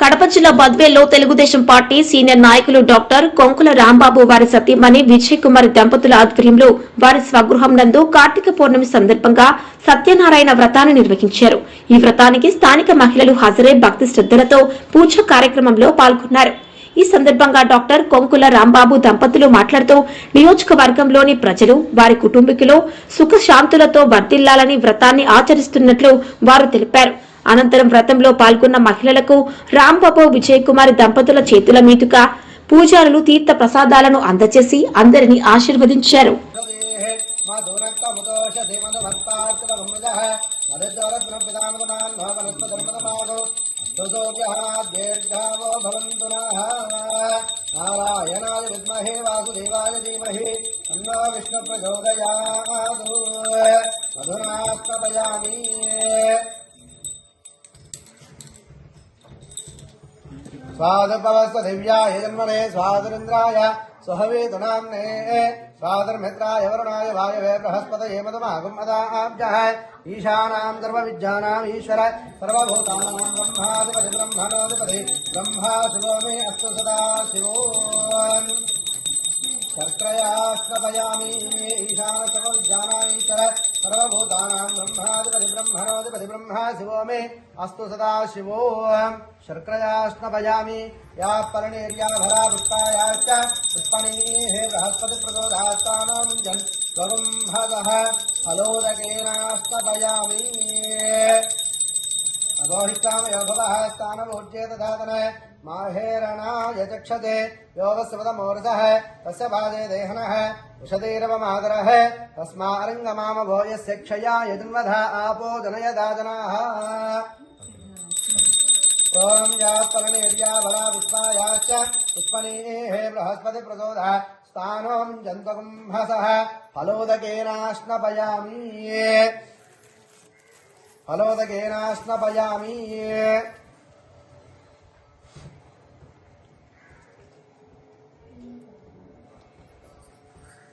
కడప జిల్లా బద్వేల్లో Telugu Desam party senior నాయకులు డాక్టర్ కొంకుల రాంబాబు వారి సతీమణి విజయ్ కుమార్ దంపతుల ఆధ్వర్యంలో వారి స్వగృహం నందు కార్తీక పౌర్ణమి సందర్భంగా సత్యనారాయణ వ్రతాన్ని నిర్వహించారు. ఈ వ్రతానికి స్థానిక మహిళలు హాజరై భక్తి శ్రద్ధలతో పూజ కార్యక్రమంలో పాల్గొన్నారు. ఈ సందర్భంగా డాక్టర్ కొంకుల రాంబాబు దంపతులు మాట్లాడుతూ నియోజకవర్గంలోని ప్రజలు వారి కుటుంబీకులు సుఖశాంతులతో వర్తిల్లాలని వర్ధిల్లాలని వ్రతాన్ని ఆచరిస్తున్నట్లు వారు తెలిపారు. అనంతరం వ్రతంలో పాల్గొన్న మహిళలకు రాంబాబు విజయ్ కుమార్ దంపతుల చేతుల మీదుగా పూజారులు తీర్థ ప్రసాదాలను అందజేసి అందరినీ ఆశీర్వదించారు. నారాయణాయ విద్మహే వాసుదేవాయ ధీమహి తన్నో విష్ణు ప్రచోదయాదు మధునాస్తపయామి स्वादुपवस्त दिव्याय जन्मने स्वादुरिन्द्राय सुहवेतु नाम्ने स्वादुर्मित्राय वरुणाय वायवे बृहस्पतये मदमागुमदाब्जः ईशानाम् सर्वविद्यानाम् ईश्वर। सर्वभूतानाम् ब्रह्माधिपति ब्रह्मणोऽधिपति ब्रह्मा शिवो मे अस्तु सदा शिवो। शर्करया स्नपयामि ईशान सर्वविद्यानामीश्वर ब्रह्मणोऽधिपति ब्रह्मा शिवो मे। अस्तु सदा शिवो शर्करया स्नपयामि या परिणीर्या भरा पुष्पायाश्च पुष्पणीः बृहस्पति प्रचोदास्तानो मुञ्जन्। स्वरुम्भगः फलोदकेन स्नपयामि अगोहिष्टामयो भवः। स्थानमूर्जेत धातन माहेरणाय चक्षते योगस्वतमूर्धः तस्य पादे देहनः उषधीरवमादरः तस्मारङ्गमामभो यस्य क्षया यजुन्वध आपो जनयदा जनाः। ॐ या पर्णेर्या पुष्पायाश्च पुष्पणीः बृहस्पति प्रचोदः स्थानों जन्तकुम्भसः फलोदकेनाश्नपयामि। फलोदकेनाश्नपयामि।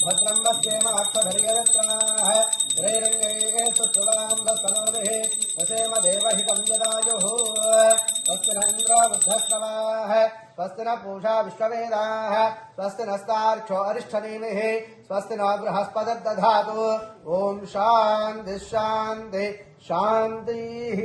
भद्रम् पश्येम अक्षधर्यरत्राः त्रैरङ्गैः सुष्ठुवाम् दस्तनोभिः वसेम यदायुः स्वस्ति न पूषा विश्ववेदाः स्वस्ति नस्तार्क्ष्यो अरिष्ठनेमिः स्वस्ति न बृहस्पतिर्दधातु ॐ शान्ति शान्ति, शान्तिः।